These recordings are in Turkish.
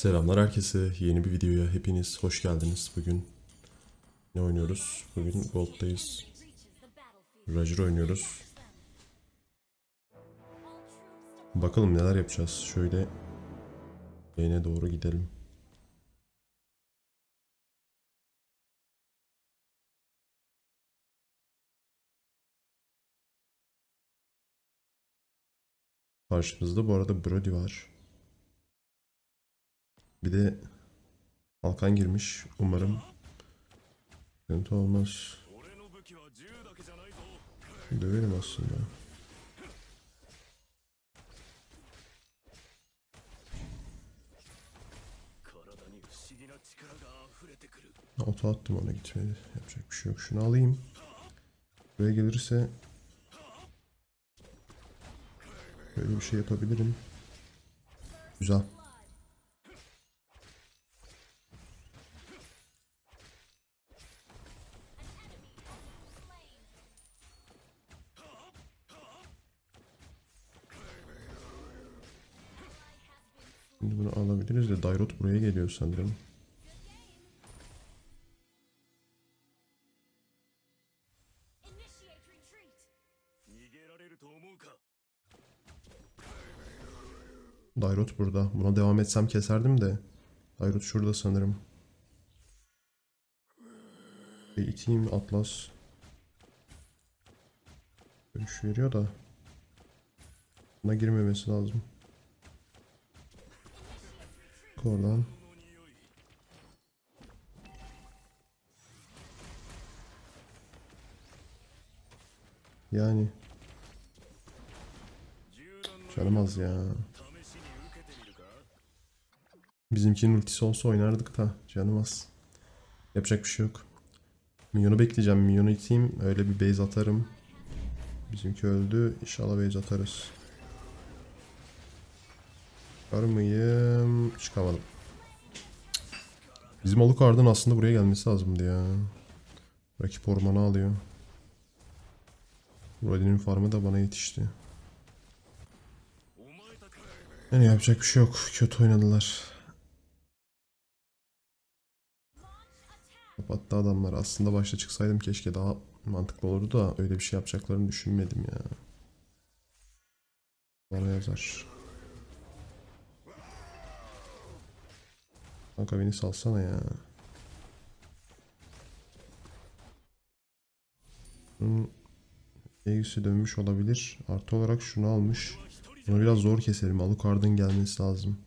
Selamlar herkese. Yeni bir videoya hepiniz hoş geldiniz. Bugün ne oynuyoruz? Bugün Gold'dayız. Roger oynuyoruz. Bakalım neler yapacağız. Şöyle lane'e doğru gidelim. Karşımızda bu arada Brody var. Bir de Halkan girmiş. Umarım sıkıntı olmaz. Döverim aslında. Auto attım ona gitmedi. Yapacak bir şey yok. Şunu alayım. Buraya gelirse böyle bir şey yapabilirim. Güzel. Şimdi bunu alabiliriz de Dairot buraya geliyor sanırım. Dairot burada. Buna devam etsem keserdim de. Dairot şurada sanırım. E, iteyim Atlas. Görüş şey veriyor da. Buna girmemesi lazım. Çık oradan. Yani. Çalamaz ya. Bizimkinin ultisi olsa oynardık da canımaz. Yapacak bir şey yok. Minyonu bekleyeceğim. Minyonu iteyim. Öyle bir base atarım. Bizimki öldü. İnşallah base atarız. Çıkar mıyım? Çıkamadım. Bizim Alucard'ın aslında buraya gelmesi lazımdı ya. Rakip ormanı alıyor. Rodin'in farmı da bana yetişti. Yani yapacak bir şey yok. Kötü oynadılar. Kapattı adamlar. Aslında başta çıksaydım keşke daha mantıklı olurdu da öyle bir şey yapacaklarını düşünmedim ya. Bana yazar. Kanka beni salsana ya. Bunun Aegis'i dönmüş olabilir. Artı olarak şunu almış. Bunu biraz zor keselim. Alucard'ın gelmesi lazım.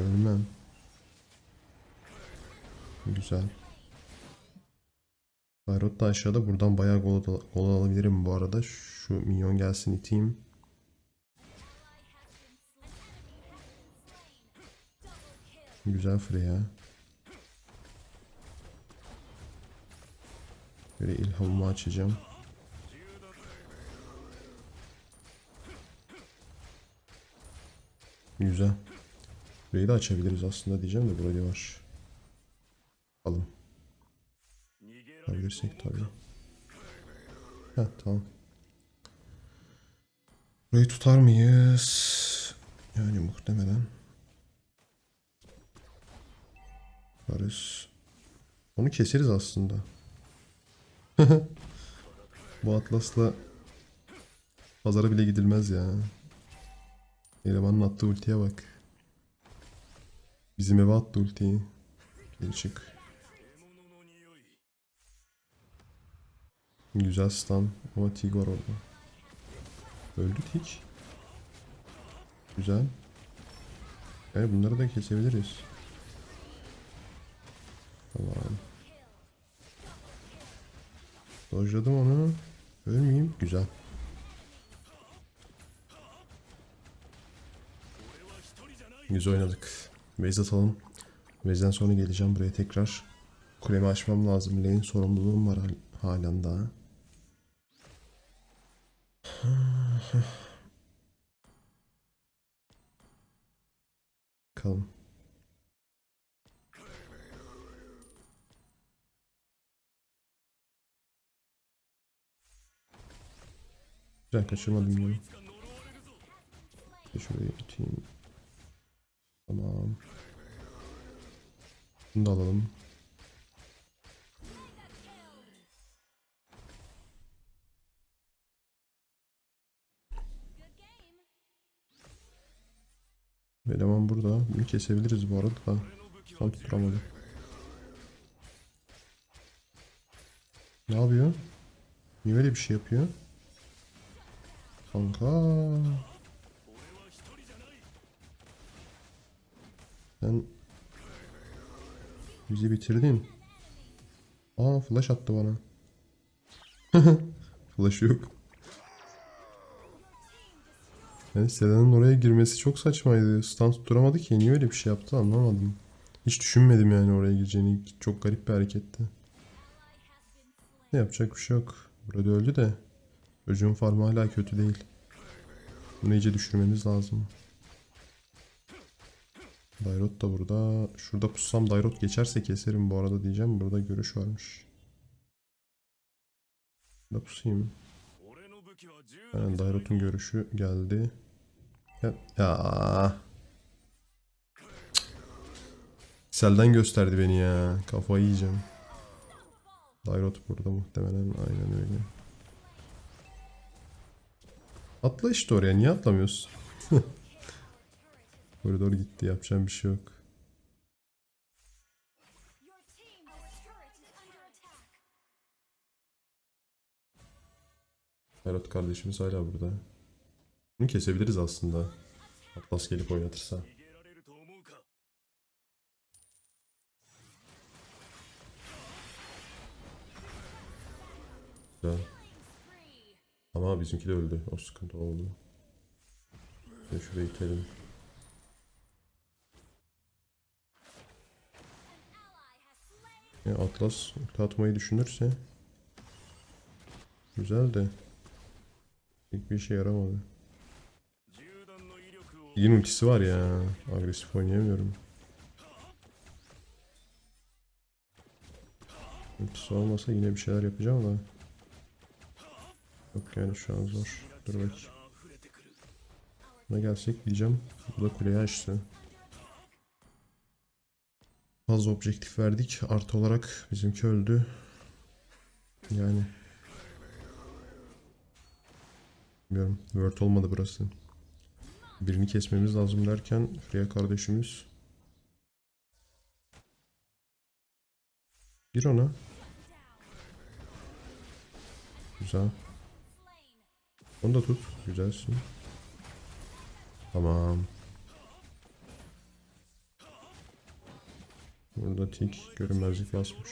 Ölmem. Güzel. Bayrot da aşağıda. Buradan bayağı gol, gol alabilirim bu arada. Şu minyon gelsin iteyim. Güzel Freya. Böyle ilhamımı açacağım. Güzel. Burayı da açabiliriz aslında diyeceğim de burayı var. Alın. Alabilirsek tabii. Ha tamam. Burayı tutar mıyız? Yani muhtemelen. Tutarız. Onu keseriz aslında. Bu Atlas'la pazara bile gidilmez ya. Elemanın attığı ultiye bak. Bizim eve attı ultiyi. Geri çık. Güzel stun. Ama Tig var orada. Öldü Tig. Güzel. Yani bunları da kesebiliriz. Tamam. Dojladım onu. Ölmeyeyim. Güzel. Güzel oynadık. Base atalım. Base'den sonra geleceğim buraya tekrar. Kulemi açmam lazım. Lane sorumluluğum var halen daha. Bakalım. Güzel kaçırmadım bunu. Şuraya atayım. Tamam. Bunu da alalım. Eleman burada. Bunu kesebiliriz bu arada da. Tam tutturamadı. Ne yapıyor? Niye öyle bir şey yapıyor? Kanka. Sen bizi bitirdin. Aa flash attı bana. flash yok. Yani Seda'nın oraya girmesi çok saçmaydı. Stun tutturamadı ki. Niye öyle bir şey yaptı anlamadım. Hiç düşünmedim yani oraya gireceğini. Çok garip bir hareketti. Ne yapacak bir şey yok. Burada öldü de. Çocuğun farmı hala kötü değil. Bunu iyice düşürmemiz lazım. Dairot da burada. Şurada pussam Dairot geçerse keserim bu arada diyeceğim. Burada görüş varmış. Burada pusayım. Yani Dairot'un görüşü geldi. Ya. Selden gösterdi beni ya. Kafayı yiyeceğim. Dairot burada muhtemelen. Aynen öyle. Atla işte oraya. Niye atlamıyorsun? Koridor gitti yapacağım bir şey yok. Ferhat kardeşimiz hala burada. Bunu kesebiliriz aslında. Atlas gelip oynatırsa. Güzel. Ama bizimki de öldü. O sıkıntı oldu. Şurayı itelim. Yani Atlas katmayı düşünürse güzel de pek bir işe yaramadı. Yine ultisi var ya. Agresif oynayamıyorum. Ultisi olmasa yine bir şeyler yapacağım da. Yok yani şu an zor. Dur bak. Buna gelsek diyeceğim. Bu da kuleyi açtı. Fazla objektif verdik. Artı olarak bizimki öldü. Yani. Bilmiyorum. Word olmadı burası. Birini kesmemiz lazım derken Freya kardeşimiz. Gir ona. Güzel. Onu da tut. Güzelsin. Tamam. Burada tik görünmezlik basmış.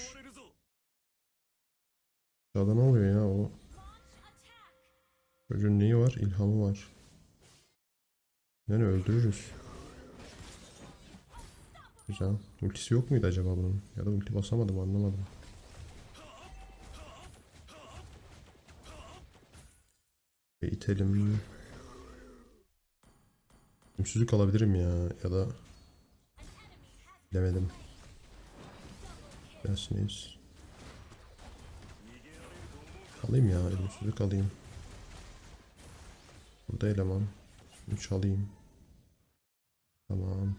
Aşağıda ne oluyor ya o? Çocuğun neyi var? İlhamı var. Yani öldürürüz. Güzel. Ultisi yok muydu acaba bunun? Ya da ulti basamadım anlamadım. Ve itelim. Ümsüzlük alabilirim ya ya da bilemedim. Süpersiniz. Alayım ya ölümsüzlük alayım. Burada eleman. 3 alayım. Tamam.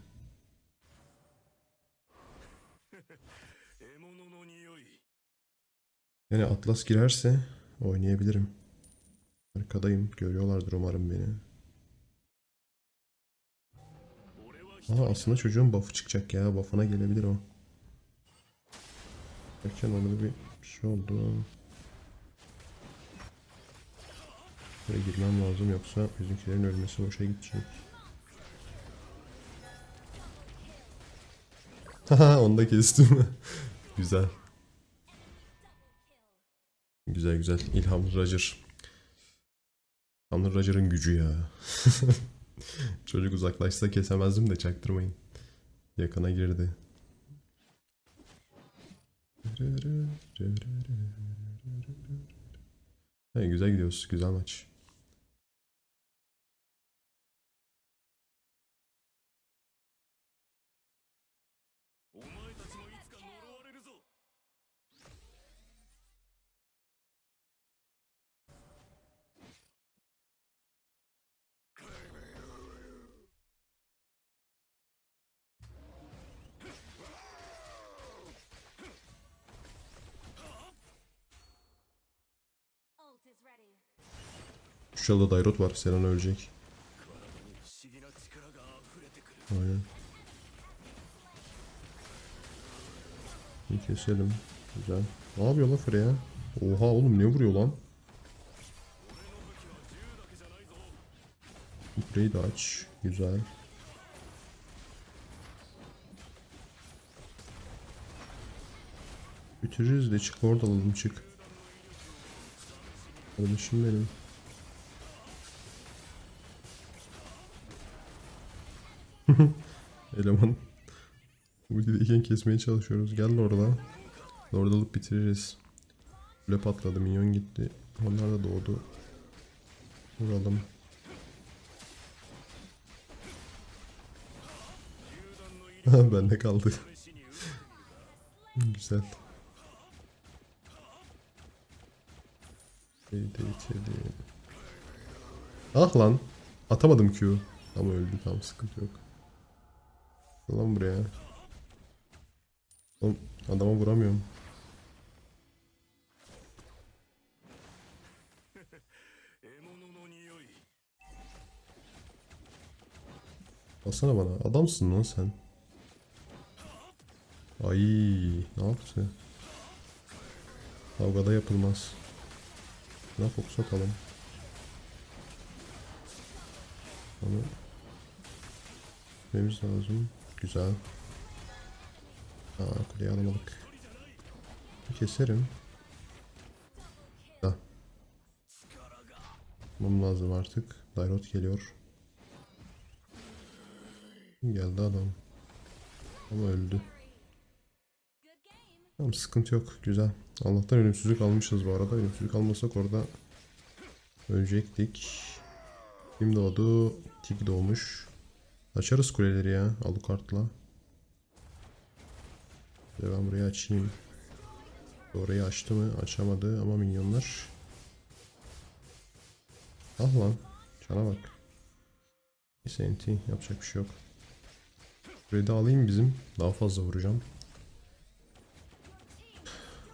Yani Atlas girerse oynayabilirim. Arkadayım. Görüyorlardır umarım beni. Aa aslında çocuğun buff'ı çıkacak ya. Buff'ına gelebilir o. Derken orada bir şey oldu. Buraya girmem lazım yoksa bizimkilerin ölmesi boşa gidecek. Haha onu da kestim. güzel. Güzel güzel. İlham Roger. İlham Roger'ın gücü ya. Çocuk uzaklaşsa kesemezdim de çaktırmayın. Yakına girdi. Hey, güzel gidiyoruz. Güzel maç. Tuşal'da Dairot var. Selen ölecek. Aynen. Bir keselim. Güzel. Ne yapıyor lan Freya? Oha oğlum ne vuruyor lan? Burayı da aç. Güzel. Bitiririz de çık orada alalım çık. Kardeşim benim. Eleman. Ultideyken kesmeye çalışıyoruz. Gel orada. Orada alıp bitiririz. Kule patladı. Minyon gitti. Onlar da doğdu. Vuralım. Bende kaldı. Güzel. Şeyde içeri. Ah lan. Atamadım Q. Ama öldü tam sıkıntı yok. Lan buraya. Oğlum adama vuramıyorum. Basana bana. Adamsın lan sen. Ay, ne yaptı? Kavgada yapılmaz. Buna fokus atalım. Onu... Memiz lazım. Güzel. Aa, kuleyi alamadık. Keserim. Da. Mum lazım artık. Dairot geliyor. Geldi adam. Ama öldü. Tamam sıkıntı yok. Güzel. Allah'tan ölümsüzlük almışız bu arada. Ölümsüzlük almasak orada ölecektik. Kim doğdu? Tik doğmuş. Açarız kuleleri ya Alucard'la. Devam buraya açayım. Orayı açtı mı? Açamadı ama minyonlar. Ah lan. Çana bak. Neyse NT yapacak bir şey yok. Burayı da alayım bizim. Daha fazla vuracağım.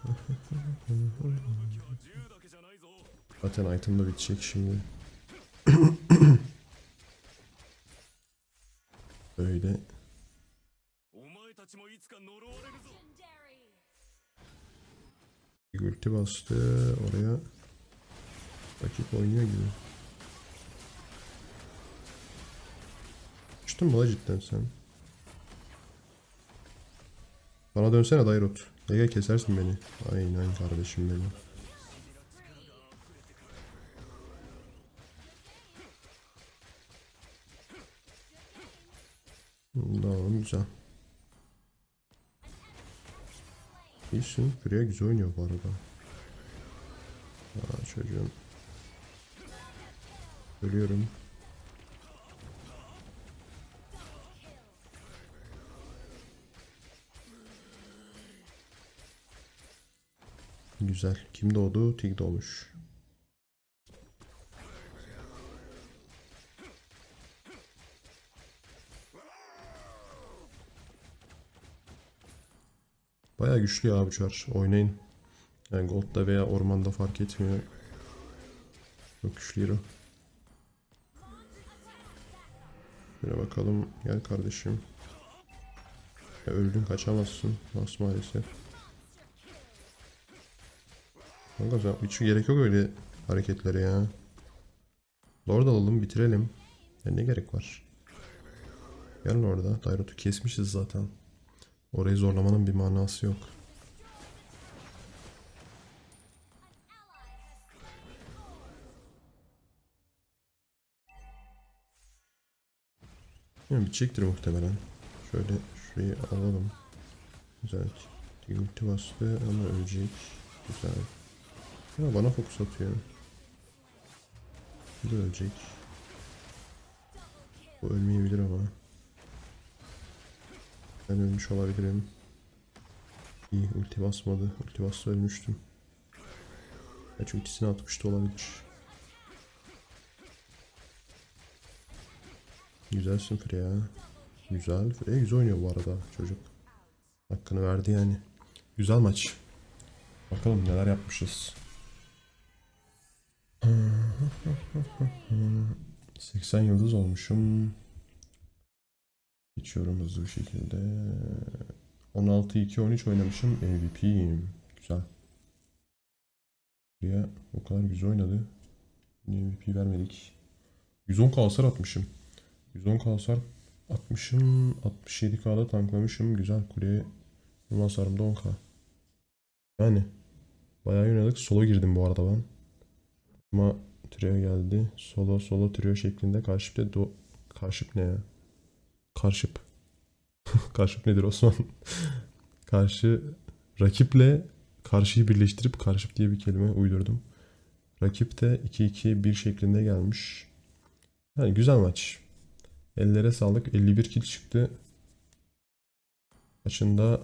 Zaten item da bitecek şimdi. bir ulti bastı oraya. Rakip oynuyor gibi. Mü la cidden sen? Bana dönsene Dairot. Gel kesersin beni. Aynen kardeşim benim. Tamam güzel. İyisin. Freya güzel oynuyor bu arada. Aa çocuğum. Ölüyorum. Güzel. Kim doğdu? Tig doğmuş. Bayağı güçlü ya bu çar. Oynayın. Yani Gold'da veya ormanda fark etmiyor. Çok güçlü hero. Şöyle bakalım. Gel kardeşim. Ya öldün kaçamazsın. Nasıl maalesef. Kanka sen- hiç gerek yok öyle hareketlere ya. Lord alalım bitirelim. Ya ne gerek var? Gel orada. Dairot'u kesmişiz zaten. Orayı zorlamanın bir manası yok. Yani bitecektir muhtemelen. Şöyle şurayı alalım. Güzel. Ulti bastı ama ölecek. Güzel. Ya bana fokus atıyor. Bu da ölecek. Bu ölmeyebilir ama. Ben ölmüş olabilirim. İyi ulti basmadı. Ulti bassa ölmüştüm. Kaç ultisini atmıştı olabilir. Güzelsin Freya. Güzel. Freya güzel oynuyor bu arada çocuk. Hakkını verdi yani. Güzel maç. Bakalım neler yapmışız. 80 yıldız olmuşum. Geçiyorum hızlı bir şekilde. 16-2-13 oynamışım. MVP'yim. Güzel. Buraya o kadar güzel oynadı. MVP vermedik? 110k hasar atmışım. 110k hasar atmışım. 67k'da tanklamışım. Güzel kuleye. Benim hasarım da 10k. Yani bayağı oynadık. Solo girdim bu arada ben. Ama trio geldi. Solo solo trio şeklinde karşıpta do karşıp ne ya? Karşıp. karşıp nedir Osman? Karşı rakiple karşıyı birleştirip karşıp diye bir kelime uydurdum. Rakip de 2-2-1 şeklinde gelmiş. Yani güzel maç. Ellere sağlık. 51 kill çıktı. Maçında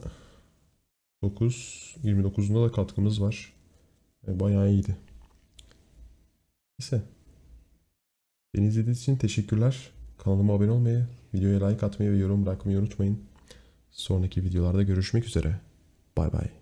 9, 29'unda da katkımız var. E, Bayağı iyiydi. Neyse. Beni izlediğiniz için teşekkürler. Kanalıma abone olmayı, videoya like atmayı ve yorum bırakmayı unutmayın. Sonraki videolarda görüşmek üzere. Bay bay.